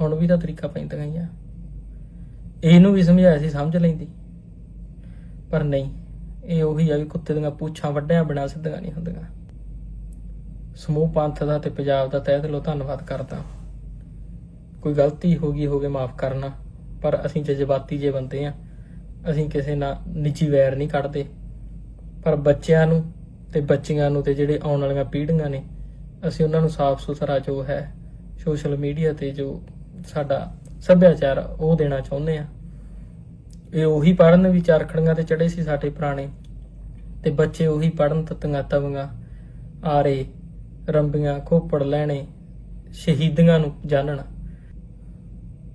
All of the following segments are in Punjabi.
ਹੁਣ ਵੀ ਤਾਂ ਤਰੀਕਾ ਪੈਂਦਾ ਹੀ ਆ। ਇਹਨੂੰ ਵੀ ਸਮਝਾਇਆ ਸੀ, ਸਮਝ ਲੈਂਦੀ। ਪਰ ਨਹੀਂ, ਇਹ ਉਹੀ ਆ ਵੀ ਕੁੱਤੇ ਦੀਆਂ ਪੂਛਾਂ ਵੱਢਿਆ ਬਿਨਾਂ ਸਿੱਧੀਆਂ ਨਹੀਂ ਹੁੰਦੀਆਂ। ਸਮੂਹ ਪੰਥ ਦਾ ਤੇ ਪੰਜਾਬ ਦਾ ਤਹਿ ਦਿਲੋਂ ਧੰਨਵਾਦ ਕਰਦਾ। ਕੋਈ ਗਲਤੀ ਹੋ ਗਈ ਹੋਵੇ ਮਾਫ ਕਰਨਾ, ਪਰ ਅਸੀਂ ਜਜ਼ਬਾਤੀ ਜੇ ਬੰਦੇ ਆ। ਅਸੀਂ ਕਿਸੇ ਨਾਲ ਨਿੱਜੀ ਵੈਰ ਨਹੀਂ ਕੱਢਦੇ। ਪਰ ਬੱਚਿਆਂ ਨੂੰ ਤੇ ਬੱਚੀਆਂ ਨੂੰ ਤੇ ਜਿਹੜੇ ਆਉਣ ਵਾਲੀਆਂ ਪੀੜ੍ਹੀਆਂ ਨੇ, ਅਸੀਂ ਉਹਨਾਂ ਨੂੰ ਸਾਫ਼ ਸੁਥਰਾ ਜੋ ਹੈ ਸੋਸ਼ਲ ਮੀਡੀਆ ਤੇ ਜੋ ਸਾਡਾ ਸੱਭਿਆਚਾਰ ਉਹ ਦੇਣਾ ਚਾਹੁੰਦੇ ਆ। ਇਹ ਉਹੀ ਪੜਨ ਵੀ ਚਰਖੜੀਆਂ ਤੇ ਚੜੇ ਸੀ ਸਾਡੇ ਪੁਰਾਣੇ। ਤੇ ਬੱਚੇ ਉਹੀ ਪੜਨ ਤਤੀਆਂ ਤਵੀਆਂ ਆਰੇ, ਰੰਬੀਆਂ, ਖੋਪੜ ਲੈਣੇ, ਸ਼ਹੀਦੀਆਂ ਨੂੰ ਜਾਣਨ।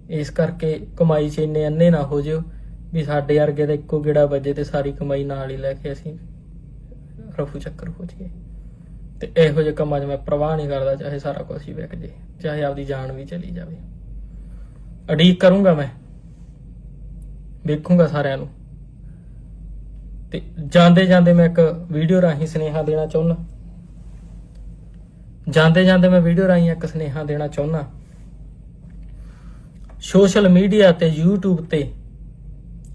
ਇਸ ਕਰਕੇ ਕਮਾਈ 'ਚ ਇੰਨੇ ਅੰਨੇ ਨਾ ਹੋ ਜਿਓ ਵੀ ਸਾਡੇ ਵਰਗੇ ਦਾ ਇੱਕੋ ਗੇੜਾ ਵੱਜੇ ਤੇ ਸਾਰੀ ਕਮਾਈ ਨਾਲ ਹੀ ਲੈ ਕੇ ਅਸੀਂ ਰਫੂ ਚੱਕਰ ਹੋ ਜਾਈਏ। ਤੇ ਇਹੋ ਜਿਹੇ ਕੰਮਾਂ 'ਚ ਮੈਂ ਪ੍ਰਵਾਹ ਨਹੀਂ ਕਰਦਾ, ਚਾਹੇ ਸਾਰਾ ਕੁਝ ਹੀ ਵਿਕ ਜੇ ਚਾਹੇ ਆਪਦੀ ਜਾਨ ਵੀ ਚਲੀ ਜਾਵੇ। ਅਡੀਕ ਕਰੂੰਗਾ ਮੈਂ। ਵੇਖੂੰਗਾ ਸਾਰਿਆਂ ਨੂੰ। ਤੇ ਜਾਂਦੇ ਜਾਂਦੇ ਮੈਂ ਇੱਕ ਵੀਡੀਓ ਰਾਹੀਂ ਸੁਨੇਹਾ ਦੇਣਾ ਚਾਹੁੰਦਾ ਜਾਂਦੇ ਜਾਂਦੇ ਮੈਂ ਵੀਡੀਓ ਰਾਹੀਂ ਇੱਕ ਸੁਨੇਹਾ ਦੇਣਾ ਚਾਹੁੰਦਾ ਸੋਸ਼ਲ ਮੀਡੀਆ ਤੇ YouTube ਤੇ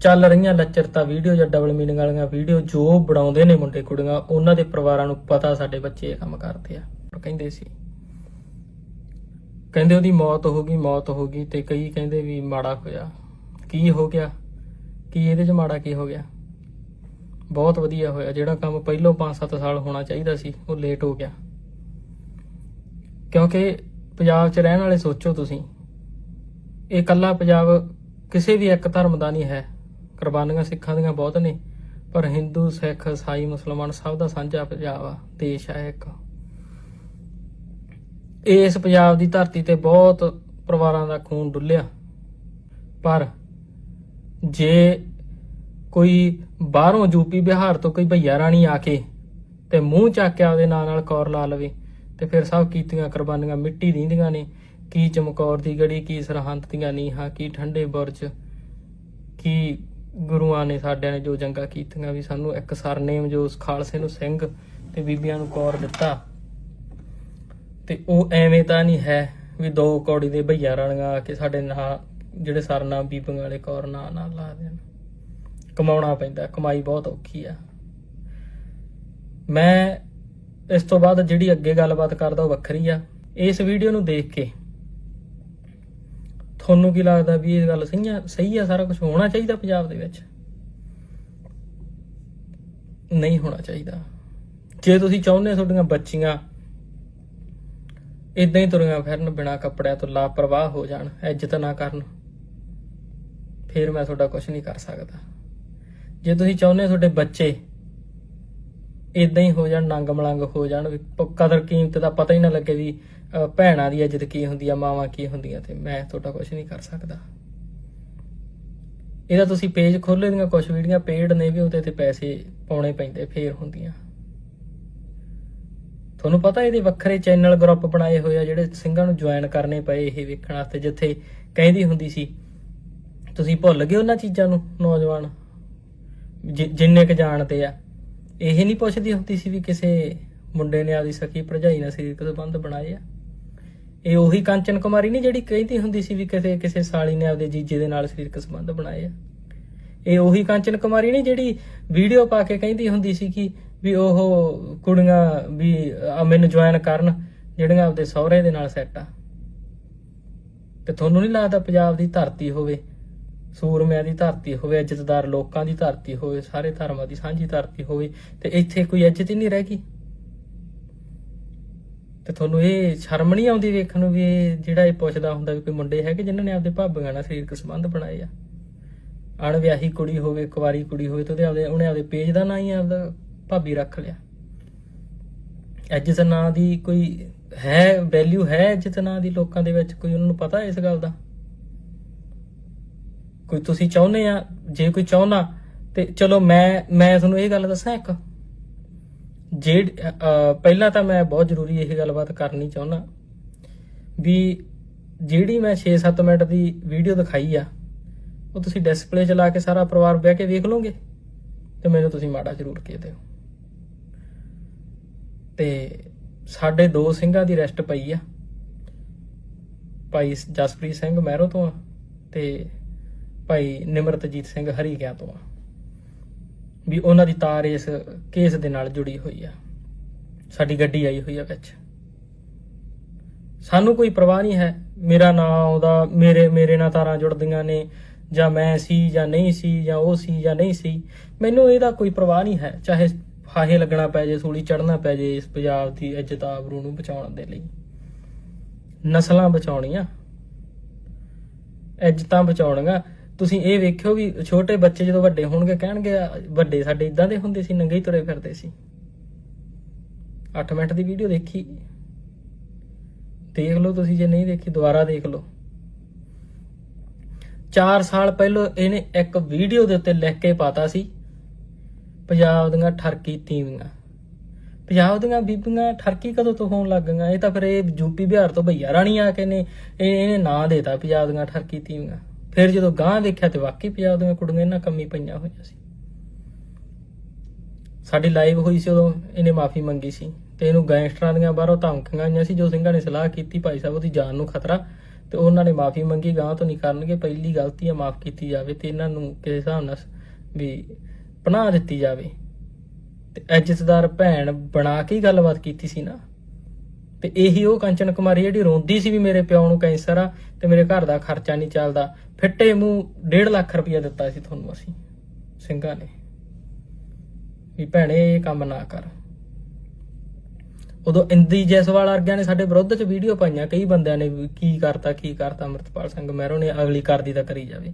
ਚੱਲ ਰਹੀਆਂ ਲੱਚਰਤਾ ਵੀਡੀਓ ਜਾਂ ਡਬਲ ਮੀਨਿੰਗ ਵਾਲੀਆਂ ਵੀਡੀਓ ਜੋ ਬਣਾਉਂਦੇ ਨੇ ਮੁੰਡੇ ਕੁੜੀਆਂ, ਉਹਨਾਂ ਦੇ ਪਰਿਵਾਰਾਂ ਨੂੰ ਪਤਾ ਸਾਡੇ ਬੱਚੇ ਇਹ ਕੰਮ ਕਰਦੇ ਆ। ਉਹ ਕਹਿੰਦੇ ਸੀ ਕਹਿੰਦੇ ਉਹਦੀ ਮੌਤ ਹੋ ਗਈ, ਮੌਤ ਹੋ ਗਈ ਤੇ ਕਈ ਕਹਿੰਦੇ ਵੀ ਮਾੜਾ ਹੋਇਆ। ਕੀ ਹੋ ਗਿਆ? ਕੀ ਇਹਦੇ 'ਚ ਮਾੜਾ ਕੀ ਹੋ ਗਿਆ? ਬਹੁਤ ਵਧੀਆ ਹੋਇਆ। ਜਿਹੜਾ ਕੰਮ ਪਹਿਲੋਂ 5-7 ਸਾਲ ਹੋਣਾ ਚਾਹੀਦਾ ਸੀ, ਉਹ ਲੇਟ ਹੋ ਗਿਆ। ਕਿਉਂਕਿ ਪੰਜਾਬ 'ਚ ਰਹਿਣ ਵਾਲੇ ਸੋਚੋ ਤੁਸੀਂ, ਇਹ ਕੱਲਾ ਪੰਜਾਬ ਕਿਸੇ ਵੀ ਇੱਕ ਧਰਮ ਦਾ ਨਹੀਂ ਹੈ। ਕੁਰਬਾਨੀਆਂ ਸਿੱਖਾਂ ਦੀਆਂ ਬਹੁਤ ਨੇ, ਪਰ ਹਿੰਦੂ, ਸਿੱਖ ਈਸਾਈ ਮੁਸਲਮਾਨ ਸਭ ਦਾ ਸਾਂਝਾ ਪੰਜਾਬ ਆ, ਦੇਸ਼ ਹੈ ਇੱਕ। ਇਸ ਪੰਜਾਬ ਦੀ ਧਰਤੀ ਤੇ ਬਹੁਤ ਪਰਿਵਾਰਾਂ ਦਾ ਖੂਨ ਡੁੱਲਿਆ। ਪਰ ਜੇ ਕੋਈ ਬਾਹਰੋਂ ਯੂਪੀ ਬਿਹਾਰ ਤੋਂ ਕੋਈ ਭਈਆ ਰਾਣੀ ਆ ਕੇ ਤੇ ਮੂੰਹ ਚੱਕ ਕੇ ਆਪਦੇ ਨਾਲ ਨਾਲ ਕੌਰ ਲਾ ਲਵੇ ਤੇ ਫਿਰ ਸਭ ਕੀਤੀਆਂ ਕੁਰਬਾਨੀਆਂ ਮਿੱਟੀ ਦੀਆਂ ਨੇ, ਕੀ ਚਮਕੌਰ ਦੀ ਗੜੀ, ਕੀ ਸਰਹੰਦ ਦੀਆਂ ਨੀਹਾਂ, ਕੀ ਠੰਡੇ ਬੁਰਜ, ਕੀ ਗੁਰੂਆਂ ਨੇ ਸਾਡਿਆਂ ਨੇ ਜੋ ਜੰਗਾਂ ਕੀਤੀਆਂ ਵੀ ਸਾਨੂੰ ਇੱਕ ਸਰਨੇਮ ਜੋ ਉਸ ਖਾਲਸੇ ਨੂੰ ਸਿੰਘ ਤੇ ਬੀਬੀਆਂ ਨੂੰ ਕੌਰ ਦਿੱਤਾ। ਤੇ ਉਹ ਐਵੇਂ ਤਾਂ ਨਹੀਂ ਹੈ ਵੀ ਦੋ ਕੌੜੀ ਦੇ ਭਈਆ ਰਾਣੀਆਂ ਆ ਕੇ ਸਾਡੇ ਨਾਂ ਜਿਹੜੇ ਸਰਨਾਮ ਬੀਬੀਆਂ ਵਾਲੇ ਕੌਰ ਨਾਂ ਨਾਲ ਲਾ ਦੇਣ। ਕਮਾਉਣਾ ਪੈਂਦਾ, ਕਮਾਈ ਬਹੁਤ ਔਖੀ ਆ। ਮੈਂ ਇਸ ਤੋਂ ਬਾਅਦ ਜਿਹੜੀ ਅੱਗੇ ਗੱਲਬਾਤ ਕਰਦਾ ਉਹ ਵੱਖਰੀ ਆ। ਇਸ ਵੀਡੀਓ ਨੂੰ ਦੇਖ ਕੇ ਤੁਹਾਨੂੰ ਕੀ ਲੱਗਦਾ ਵੀ ਇਹ ਗੱਲ ਸਹੀ ਆ? ਸਹੀ ਆ? ਸਾਰਾ ਕੁਝ ਹੋਣਾ ਚਾਹੀਦਾ ਪੰਜਾਬ ਦੇ ਵਿੱਚ? ਨਹੀਂ ਹੋਣਾ ਚਾਹੀਦਾ। ਜੇ ਤੁਸੀਂ ਚਾਹੁੰਦੇ ਹੋ ਤੁਹਾਡੀਆਂ ਬੱਚੀਆਂ ਇਦਾਂ ਹੀ ਤੁਰੀਆਂ ਫਿਰਨ ਬਿਨਾ ਕੱਪੜਿਆਂ ਤੋਂ ਲਾਪਰਵਾਹ ਹੋ ਜਾਣ, ਇੱਜ਼ਤ ਨਾ ਕਰਨ। ਫਿਰ ਮੈਂ ਤੁਹਾਡਾ ਕੁਝ ਨਹੀਂ ਕਰ ਸਕਦਾ। ਜੇ ਤੁਸੀਂ ਚਾਹੁੰਦੇ ਹੋ ਤੁਹਾਡੇ ਬੱਚੇ ਇਦਾਂ ਹੀ ਹੋ ਜਾਣ ਨੰਗ ਮਲੰਗ ਹੋ ਜਾਣ, ਵੀ ਕਦਰ ਕੀਮਤ ਦਾ ਪਤਾ ਹੀ ਨਾ ਲੱਗੇ ਵੀ ਭੈਣਾਂ ਦੀ ਇੱਜ਼ਤ ਕੀ ਹੁੰਦੀ ਆ, ਮਾਵਾਂ ਕੀ ਹੁੰਦੀਆਂ ਤੇ ਮੈਂ ਤੁਹਾਡਾ ਕੁਝ ਨਹੀਂ ਕਰ ਸਕਦਾ। ਇਹਦਾ ਤੁਸੀਂ ਪੇਜ ਖੋਲ੍ਹੇ ਦੀਆਂ ਕੁਝ ਵੀਡੀਓ ਪੇਡ ਨੇ ਵੀ ਉਹਦੇ ਤੇ ਪੈਸੇ ਪਾਉਣੇ ਪੈਂਦੇ, ਫੇਰ ਹੁੰਦੀਆਂ। ਤੁਹਾਨੂੰ ਪਤਾ ਇਹਦੇ ਵੱਖਰੇ ਚੈਨਲ ਗਰੁੱਪ ਬਣਾਏ ਹੋਏ ਆ ਜਿਹੜੇ ਸਿੰਘਾਂ ਨੂੰ ਜੁਆਇਨ ਕਰਨੇ ਪਏ ਇਹ ਵੇਖਣ ਵਾਸਤੇ, ਜਿੱਥੇ ਕਹਿੰਦੀ ਹੁੰਦੀ ਸੀ, ਤੁਸੀਂ ਭੁੱਲ ਗਏ ਉਹਨਾਂ ਚੀਜ਼ਾਂ ਨੂੰ, ਨੌਜਵਾਨ? ਜਿੰਨੇ ਕ ਜਾਣਦੇ ਆ। ਇਹ ਨਹੀਂ ਪੁੱਛਦੀ ਹੁੰਦੀ ਸੀ ਵੀ ਕਿਸੇ ਮੁੰਡੇ ਨੇ ਆਪਦੀ ਸਕੀ ਭਰਜਾਈ ਨਾਲ ਸਰੀਰਕ ਸੰਬੰਧ ਬਣਾਏ ਆ। ਇਹ ਉਹੀ ਕਾਂਚਨ ਕੁਮਾਰੀ ਨਹੀਂ ਜਿਹੜੀ ਕਹਿੰਦੀ ਹੁੰਦੀ ਸੀ ਵੀ ਕਿਸੇ ਕਿਸੇ ਸਾਲੀ ਨੇ ਆਪਦੇ ਜੀਜੇ ਦੇ ਨਾਲ ਸਰੀਰਕ ਸੰਬੰਧ ਬਣਾਏ ਆ। ਇਹ ਉਹੀ ਕਾਂਚਨ ਕੁਮਾਰੀ ਨਹੀਂ ਜਿਹੜੀ ਵੀਡੀਓ ਪਾ ਕੇ ਕਹਿੰਦੀ ਹੁੰਦੀ ਸੀ ਕਿ ਵੀ ਉਹ ਕੁੜੀਆਂ ਵੀ ਮੈਨੂੰ ਜੁਆਇਨ ਕਰਨ, ਜਿਹੜੀਆਂ ਆਪਦੇ ਸਹੁਰੇ ਦੇ ਨਾਲ ਸੈੱਟ ਆ। ਤੇ ਤੁਹਾਨੂੰ ਨਹੀਂ ਲੱਗਦਾ ਪੰਜਾਬ ਦੀ ਧਰਤੀ ਹੋਵੇ, ਸੂਰਮਿਆਂ ਦੀ ਧਰਤੀ ਹੋਵੇ, ਇੱਜ਼ਤਦਾਰ ਲੋਕਾਂ ਦੀ ਧਰਤੀ ਹੋਵੇ, ਸਾਰੇ ਧਰਮਾਂ ਦੀ ਸਾਂਝੀ ਧਰਤੀ ਹੋਵੇ, ਤੇ ਇੱਥੇ ਕੋਈ ਇੱਜ਼ਤ ਹੀ ਨਹੀਂ ਰਹਿ ਗਈ? ਤੇ ਤੁਹਾਨੂੰ ਇਹ ਸ਼ਰਮ ਨਹੀਂ ਆਉਂਦੀ ਵੇਖਣ ਨੂੰ ਵੀ ਇਹ ਜਿਹੜਾ ਇਹ ਪੁੱਛਦਾ ਹੁੰਦਾ ਵੀ ਕੋਈ ਮੁੰਡੇ ਹੈਗੇ ਜਿਨ੍ਹਾਂ ਨੇ ਆਪਦੇ ਭਾਬੀਆਂ ਨਾਲ ਸਰੀਰਕ ਸੰਬੰਧ ਬਣਾਏ ਆ? ਅਣਵਿਆਹੀ ਕੁੜੀ ਹੋਵੇ, ਕੁਵਾਰੀ ਕੁੜੀ ਹੋਵੇ, ਤੇ ਉਹਦੇ ਆਪਦੇ ਉਹਨੇ ਆਪਦੇ ਪੇਜ ਦਾ ਨਾਂ ਹੀ ਆਪਦਾ ਭਾਬੀ ਰੱਖ ਲਿਆ। ਇੱਜ਼ਤ ਨਾਂ ਦੀ ਕੋਈ ਹੈ ਵੈਲਿਊ ਹੈ ਇੱਜ਼ਤ ਨਾਂ ਦੀ ਲੋਕਾਂ ਦੇ ਵਿੱਚ? ਕੋਈ ਉਹਨਾਂ ਨੂੰ ਪਤਾ ਇਸ ਗੱਲ ਦਾ? ਕੋਈ ਤੁਸੀਂ ਚਾਹੁੰਦੇ ਆ? ਜੇ ਕੋਈ ਚਾਹੁੰਦਾ, ਤੇ ਚਲੋ ਮੈਂ ਮੈਂ ਤੁਹਾਨੂੰ ਇਹ ਗੱਲ ਦੱਸਾਂ ਇੱਕ। ਜੇ ਪਹਿਲਾਂ ਤਾਂ ਮੈਂ ਬਹੁਤ ਜ਼ਰੂਰੀ ਇਹ ਗੱਲਬਾਤ ਕਰਨੀ ਚਾਹੁੰਦਾ ਵੀ ਜਿਹੜੀ ਮੈਂ 6-7 ਮਿੰਟ ਦੀ ਵੀਡੀਓ ਦਿਖਾਈ ਆ, ਉਹ ਤੁਸੀਂ ਡਿਸਪਲੇ 'ਚ ਲਾ ਕੇ ਸਾਰਾ ਪਰਿਵਾਰ ਬਹਿ ਕੇ ਵੇਖ ਲਓਗੇ ਤੇ ਮੈਨੂੰ ਤੁਸੀਂ ਮਾੜਾ ਜ਼ਰੂਰ ਕਹਿ ਦਿਓ। ਤੇ ਸਾਡੇ ਦੋ ਸਿੰਘਾਂ ਦੀ ਰੈਸਟ ਪਈ ਆ। ਭਾਈ ਜਸਪ੍ਰੀਤ ਸਿੰਘ ਮਹਿਰੋ ਤੋਂ ਆ ਤੇ ਭਾਈ ਨਿਮਰਤਜੀਤ ਸਿੰਘ ਹਰੀ ਹਰੀਕਿਆਂ ਤੋਂ ਆ। ਵੀ ਉਹਨਾਂ ਦੀ ਤਾਰ ਇਸ ਕੇਸ ਦੇ ਨਾਲ ਜੁੜੀ ਹੋਈ ਆ। ਸਾਡੀ ਗੱਡੀ ਆਈ ਹੋਈ ਆ ਵਿੱਚ। ਸਾਨੂੰ ਕੋਈ ਪਰਵਾਹ ਨਹੀਂ ਹੈ। ਮੇਰਾ ਨਾਂ ਆਉਂਦਾ, ਮੇਰੇ ਮੇਰੇ ਨਾਲ ਤਾਰਾਂ ਜੁੜਦੀਆਂ ਨੇ, ਜਾਂ ਮੈਂ ਸੀ ਜਾਂ ਨਹੀਂ ਸੀ ਜਾਂ ਉਹ ਸੀ ਜਾਂ ਨਹੀਂ ਸੀ। ਮੈਨੂੰ ਇਹਦਾ ਕੋਈ ਪਰਵਾਹ ਨਹੀਂ ਹੈ। ਚਾਹੇ ਫਾਹੇ ਲੱਗਣਾ ਪੈ ਜੇ ਸੂਲੀ ਚੜਨਾ ਪੈ ਜੇ ਇਸ ਪੰਜਾਬ ਦੀ ਇੱਜ਼ਤ ਆਬਰੂ ਨੂੰ ਬਚਾਉਣ ਦੇ ਲਈ। ਨਸਲਾਂ ਬਚਾਉਣੀਆਂ, ਇੱਜ਼ਤਾਂ ਬਚਾਉਣੀਆਂ। ਤੁਸੀਂ ਇਹ ਵੇਖਿਓ ਵੀ ਛੋਟੇ ਬੱਚੇ ਜਦੋਂ ਵੱਡੇ ਹੋਣਗੇ, ਕਹਿਣਗੇ, ਵੱਡੇ ਸਾਡੇ ਇਦਾਂ ਦੇ ਹੁੰਦੇ ਸੀ, ਨੰਗੇ ਹੀ ਤੁਰੇ ਫਿਰਦੇ ਸੀ। 8 ਮਿੰਟ ਦੀ ਵੀਡੀਓ ਦੇਖੀ। ਦੇਖ ਲਓ ਤੁਸੀਂ, ਜੇ ਨਹੀਂ ਦੇਖੀ, ਦੁਬਾਰਾ ਦੇਖ ਲਓ। 4 ਸਾਲ ਪਹਿਲਾਂ ਇਹਨੇ ਇੱਕ ਵੀਡੀਓ ਦੇ ਉੱਤੇ ਲਿਖ ਕੇ ਪਾਤਾ ਸੀ ਪੰਜਾਬ ਦੀਆਂ ਠਰਕੀ ਤੀਵੀਆਂ। ਪੰਜਾਬ ਦੀਆਂ ਬੀਬੀਆਂ ਠਰਕੀ ਕਦੋਂ ਤੋਂ ਹੋਣ ਲੱਗ ਗਈਆਂ? ਇਹ ਤਾਂ ਫਿਰ ਇਹ ਯੂਪੀ ਬਿਹਾਰ ਤੋਂ ਭਈਆ ਰਾਣੀ ਆ ਕੇ ਨੇ ਇਹਨੇ ਨਾਂ ਦੇਤਾ ਪੰਜਾਬ ਦੀਆਂ ਠਰਕੀ ਤੀਵੀਆਂ। ਫਿਰ ਜਦੋਂ ਗਾਂ ਦੇਖਿਆ ਤੇ ਵਾਕਈ ਪੰਜਾਬ ਦੀਆਂ ਕੁੜੀਆਂ ਇਹਨਾਂ ਕੰਮੀ ਪਈਆਂ ਹੋਈਆਂ ਸੀ। ਸਾਡੀ ਲਾਈਵ ਹੋਈ ਸੀ ਉਦੋਂ, ਇਹਨੇ ਮਾਫੀ ਮੰਗੀ ਸੀ। ਤੇ ਇਹਨੂੰ ਗੈਂਗਸਟਰਾਂ ਦੀਆਂ ਬਾਹਰੋਂ ਧਮਕੀਆਂ ਆਈਆਂ ਸੀ, ਜੋ ਸਿੰਘਾਂ ਨੇ ਸਲਾਹ ਕੀਤੀ, ਭਾਈ ਸਾਹਿਬ ਉਹਦੀ ਜਾਨ ਨੂੰ ਖਤਰਾ। ਤੇ ਉਹਨਾਂ ਨੇ ਮਾਫੀ ਮੰਗੀ ਗਾਂ ਤੋਂ ਨਹੀਂ ਕਰਨਗੇ, ਪਹਿਲੀ ਗਲਤੀ ਆ ਮਾਫ ਕੀਤੀ ਜਾਵੇ ਤੇ ਇਹਨਾਂ ਨੂੰ ਕਿਸੇ ਹਿਸਾਬ ਨਾਲ ਵੀ ਪਨਾਹ ਦਿੱਤੀ ਜਾਵੇ। ਤੇ ਇੱਜ਼ਤਦਾਰ ਭੈਣ ਬਣਾ ਕੇ ਹੀ ਗੱਲਬਾਤ ਕੀਤੀ ਸੀ ਨਾ। ਤੇ ਇਹੀ ਉਹ ਕੰਚਨ ਕੁਮਾਰੀ ਜਿਹੜੀ ਰੋਂਦੀ ਸੀ ਵੀ ਮੇਰੇ ਪਿਓ ਨੂੰ ਕੈਂਸਰ ਆ ਤੇ ਮੇਰੇ ਘਰ ਦਾ ਖਰਚਾ ਨਹੀਂ ਚੱਲਦਾ। ਫਿੱਟੇ ਮੂੰਹ 1.5 ਲੱਖ ਰੁਪਇਆ ਦਿੱਤਾ ਸੀ ਤੁਹਾਨੂੰ ਅਸੀਂ, ਸਿੰਘਾਂ ਨੇ। ਵੀ ਭੈਣੇ, ਇਹ ਕੰਮ ਨਾ ਕਰ। ਉਦੋਂ ਇੰਦੀ ਜੈਸਵਾਲ ਵਰਗਿਆਂ ਨੇ ਸਾਡੇ ਵਿਰੁੱਧ ਚ ਵੀਡੀਓ ਪਾਈਆਂ, ਕਈ ਬੰਦਿਆਂ ਨੇ ਵੀ ਕੀ ਕਰਤਾ ਕੀ ਕਰਤਾ, ਅਮਰਤਪਾਲ ਸਿੰਘ ਮਹਿਰੋ ਨੇ ਅਗਲੀ ਕਰਦੀ ਤਾਂ ਕਰੀ ਜਾਵੇ।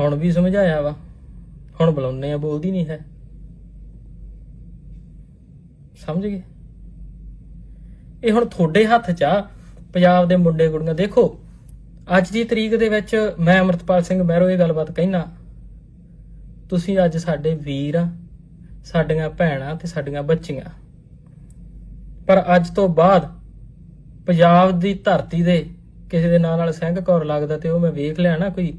ਹੁਣ ਵੀ ਸਮਝਾਇਆ ਵਾ। ਹੁਣ ਬੁਲਾਉਨੇ ਆ, ਬੋਲਦੀ ਨਹੀਂ ਹੈ। ਸਮਝ ਗਏ? ਇਹ ਹੁਣ ਤੁਹਾਡੇ ਹੱਥ 'ਚ ਆ। ਪੰਜਾਬ ਦੇ ਮੁੰਡੇ ਕੁੜੀਆਂ, ਦੇਖੋ, ਅੱਜ ਦੀ ਤਰੀਕ ਦੇ ਵਿੱਚ ਮੈਂ ਅਮਰਤਪਾਲ ਸਿੰਘ ਮਹਿਰੋ ਇਹ ਗੱਲਬਾਤ ਕਹਿਣਾ ਤੁਸੀਂ ਅੱਜ ਸਾਡੇ ਵੀਰ ਆ, ਸਾਡੀਆਂ ਭੈਣਾਂ ਤੇ ਸਾਡੀਆਂ ਬੱਚੀਆਂ। ਪਰ ਅੱਜ ਤੋਂ ਬਾਅਦ ਪੰਜਾਬ ਦੀ ਧਰਤੀ ਦੇ ਕਿਸੇ ਦੇ ਨਾਂ ਨਾਲ ਸਿੰਘ ਕੌਰ ਲੱਗਦਾ ਤੇ ਉਹ ਮੈਂ ਵੇਖ ਲਿਆ ਨਾ ਕੋਈ।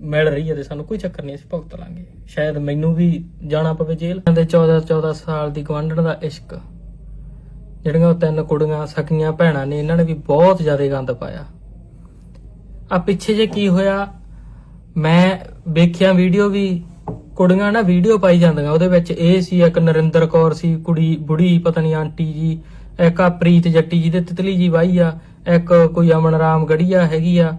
ਮਿਲ ਰਹੀ ਹੈ ਤੇ ਸਾਨੂੰ ਕੋਈ ਚੱਕਰ ਨਹੀਂ, ਅਸੀਂ ਭੁਗਤ ਲਾਂਗੇ। ਸ਼ਾਇਦ ਮੈਨੂੰ ਵੀ ਜਾਣਾ ਪਵੇ ਜੇਲ੍ਹ। ਦੇ 14 14 ਸਾਲ ਦੀ ਗਵੰਡਣ ਦਾ ਇਸ਼ਕ। ਜਿਹੜੀਆਂ ਉਹ ਤਿੰਨ ਕੁੜੀਆਂ, ਸਕੀਆਂ, ਭੈਣਾਂ ਨੇ, ਇਹਨਾਂ ਨੇ ਵੀ ਬਹੁਤ ਜ਼ਿਆਦਾ ਗੰਦ ਪਾਇਆ। ਆ ਪਿੱਛੇ ਜੇ ਕੀ ਹੋਇਆ, ਮੈਂ ਵੇਖਿਆ ਵੀਡੀਓ ਵੀ, ਕੁੜੀਆਂ ਨਾ ਵੀਡੀਓ ਪਾਈ ਜਾਂਦੀਆਂ, ਉਹਦੇ ਵਿੱਚ ਇਹ ਸੀ, ਇੱਕ ਨਰਿੰਦਰ ਕੌਰ ਸੀ, ਕੁੜੀ ਬੁੜੀ, ਪਤਾ ਨਹੀਂ ਆਂਟੀ ਜੀ, ਇੱਕ ਆ ਪ੍ਰੀਤ ਜੱਟੀ ਜੀ ਦੇ ਤਿਤਲੀ ਜੀ ਵਾਈ ਆ, ਇੱਕ ਕੋਈ ਅਮਨ ਰਾਮ ਗੜੀਆ ਹੈਗੀ ਆ